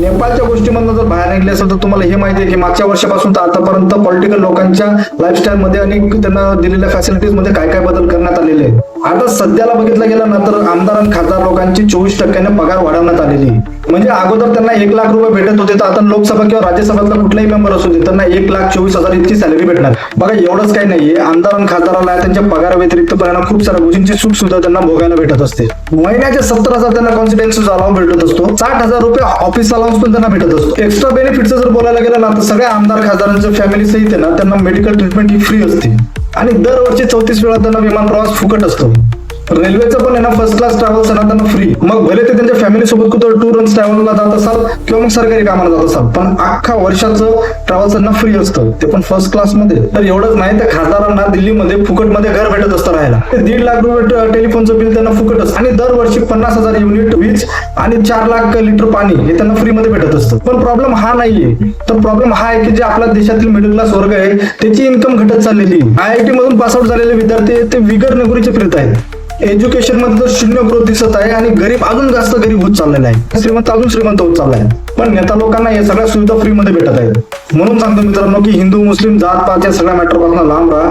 नेपाळच्या गोष्टीमधनं जर बाहेर निघले असेल तर तुम्हाला हे माहिती आहे की मागच्या वर्षापासून तर आतापर्यंत पॉलिटिकल लोकांच्या लाईफस्टाईलमध्ये आणि त्यांना दिलेल्या फॅसिलिटीजमध्ये काय काय बदल करण्यात आलेले आहेत. आता सध्याला बघितलं गेलं ना तर आमदार आणि खासदार लोकांची चोवीस टक्क्याने पगार वाढवण्यात आलेली म्हणजे अगोदर त्यांना एक लाख रुपये भेटत होते तर आता लोकसभा किंवा राज्यसभातला कुठलाही मेंबर असू दे त्यांना एक लाख चोवीस हजार इतकी सॅलरी भेटणार. बघा एवढंच काही नाहीये. आमदार आणि खासदाराला त्यांच्या पगार व्यतिरिक्त परिणाम खूप साऱ्या गोष्टींची सूट सुद्धा त्यांना भोगायला भेटत असते. महिन्याचे सत्तर हजार त्यांना कॉन्सिडेन्स अलाव भेटत असतो. साठ हजार रुपये ऑफिस अलाउन्स पण त्यांना भेटत असतो. एक्स्ट्रा बेनिफिटचं जर बोलायला गेलं ना तर सगळ्या आमदार खासदारांच्या फॅमिली सहित आहे ना त्यांना मेडिकल ट्रीटमेंट ही फ्री असते. आणि दरवर्षी चौतीस वेळा त्यांना विमान प्रवास फुकट असतो. रेल्वेचं पण आहे ना फर्स्ट क्लास ट्रॅव्हल्स आहे ना त्यांना फ्री मग भले ते त्यांच्या फॅमिली सोबत कुठं टूर अँड ट्रॅव्हलला जात असाल किंवा मग सरकारी कामाला जात असाल पण अख्खा वर्षाचं ट्रॅव्हल्स त्यांना फ्री असतं. ते पण फर्स्ट क्लासमध्ये. तर एवढंच नाही तर खासदारांना दिल्लीमध्ये फुकटमध्ये घर भेटत असतं राहायला. ते दीड लाख रुपये टेलिफोनचं बिल त्यांना फुकट आणि दरवर्षी पन्नास हजार युनिट वीज आणि चार लाख लिटर पाणी हे त्यांना फ्री मध्ये भेटत असतं. पण प्रॉब्लेम हा नाहीये. तर प्रॉब्लेम हा आहे की जे आपल्या देशातील मिडल क्लास वर्ग आहे त्याची इन्कम घटत चाललेली आय आय टी मधून पासआउट झालेले विद्यार्थी ते विगर नगरीचे फिरत आहेत. एज्युकेशनमध्ये तर शून्य ग्रोथ दिसत आहे आणि गरीब अजून जास्त गरीब होत चाललेला आहे. श्रीमंत अजून श्रीमंत होत चाललाय. पण नेता लोकांना या सगळ्या सुविधा फ्री मध्ये भेटत आहेत. म्हणून सांगतो मित्रांनो की हिंदू मुस्लिम जात पात या सगळ्या मॅटरपासून लांब राहा.